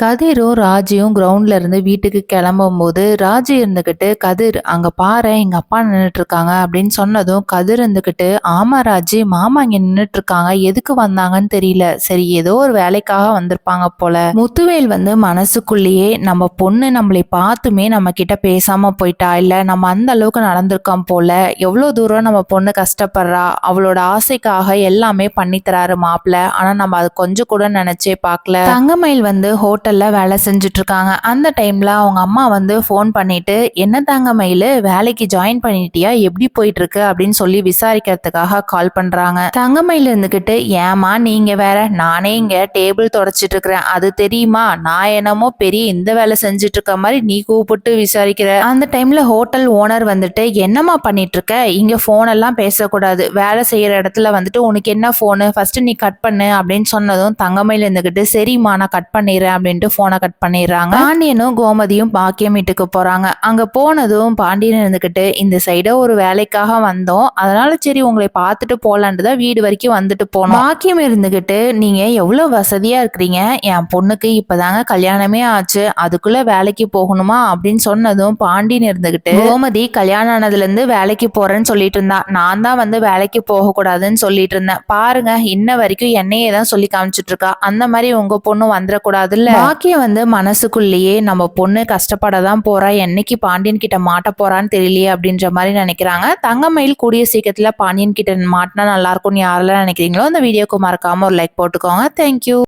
கதிரும் ராஜியும் கிரவுண்ட்ல இருந்து வீட்டுக்கு கிளம்பும்போது ராஜி இருந்துகிட்டு கதிர் அங்க பாரு எங்க அப்பா நின்றுட்டு இருக்காங்க அப்படின்னு சொன்னதும் கதிர் இருந்துகிட்டு ஆமா ராஜி மாமா இங்க நின்றுட்டு இருக்காங்க எதுக்கு வந்தாங்கன்னு தெரியல. சரி ஏதோ ஒரு வேலைக்காக வந்திருப்பாங்க போல. முத்துவேல் வந்து மனசுக்குள்ளேயே நம்ம பொண்ணு நம்மளை பார்த்துமே நம்ம கிட்ட பேசாம போயிட்டா? இல்ல நம்ம அந்த அளவுக்கு நடந்திருக்கோம் போல. எவ்வளவு தூரம் நம்ம பொண்ணு கஷ்டப்படுறா? அவளோட ஆசைக்காக எல்லாமே பண்ணித்தராரு மாப்பிள்ள ஆனா நம்ம அது கொஞ்சம் கூட நினைச்சே பார்க்கல. தங்கமயில் வந்து ஹோட்டல் ஹோட்டலில் வேலை செஞ்சிட்ருக்காங்க. அந்த டைமில் அவங்க அம்மா வந்து ஃபோன் பண்ணிவிட்டு என்ன தங்கமயில் வேலைக்கு ஜாயின் பண்ணிட்டியா? எப்படி போயிட்டுருக்கு அப்படின்னு சொல்லி விசாரிக்கிறதுக்காக கால் பண்ணுறாங்க தங்கமயில் இருந்துக்கிட்டு ஏமா நீங்கள் வேற? நானே இங்கே டேபிள் தொடச்சிட்டு இருக்கிறேன் அது தெரியுமா? நான் என்னமோ பெரிய இந்த வேலை செஞ்சுட்டு இருக்க மாதிரி நீ கூப்பிட்டு விசாரிக்கிற. அந்த டைமில் ஹோட்டல் ஓனர் வந்துட்டு என்னம்மா பண்ணிட்டு இருக்க ஃபோனெல்லாம் பேசக்கூடாது. வேலை செய்கிற இடத்துல வந்துட்டு உனக்கு என்ன ஃபோனு ஃபர்ஸ்ட் நீ கட் பண்ணு. அப்படின்னு சொன்னதும் தங்கமயில் இருந்துக்கிட்டு சரிம்மா நான் கட் பண்ணிடுறேன் அப்படின்ட்டு போனை கட் பண்ணிடுறாங்க. பாண்டியனும் கோமதியும் பாக்கியம் வீட்டுக்கு போறாங்க. அங்க போனதும் பாண்டியன் இருந்துகிட்டு இந்த சைட ஒரு வேலைக்காக வந்தோம். அதனால சரி உங்களை பார்த்துட்டு போலான்ட்டு தான் வீடு வரைக்கும் வந்துட்டு போனோம். பாக்கியம் இருந்துகிட்டு நீங்க எவ்வளவு வசதியா இருக்கிறீங்க? என் பொண்ணுக்கு இப்பதாங்க கல்யாணமே ஆச்சு. அதுக்குள்ள வேலைக்கு போகணுமா? அப்படின்னு சொன்னதும் பாண்டியன் இருந்துகிட்டு கோமதி கல்யாணம் ஆனதுல இருந்து வேலைக்கு போறேன்னு சொல்லிட்டு இருந்தா. நான் தான் வந்து வேலைக்கு போக கூடாதுன்னு சொல்லிட்டு இருந்தேன். பாருங்க இன்ன வரைக்கும் என்னையே தான் சொல்லி காமிச்சிட்டு இருக்கா. அந்த மாதிரி உங்க பொண்ணு வந்துடக்கூடாதுல்ல. பாக்கியம் வந்து மனசுக்குள்ளேயே நம்ம பொண்ணு கஷ்டப்பட தான் போறா என்னைக்கு பாண்டியன் கிட்ட மாட்ட போறான்னு தெரியலையே அப்படின்ற மாதிரி நினைக்கிறாங்க. தங்கமயில் கூடிய சீக்கிரத்துல பாண்டியன் கிட்ட மாட்டினா நல்லா இருக்கும்னு யாரெல்லாம் நினைக்கிறீங்களோ அந்த வீடியோக்கு மறக்காம ஒரு லைக் போட்டுக்கோங்க. தேங்க்யூ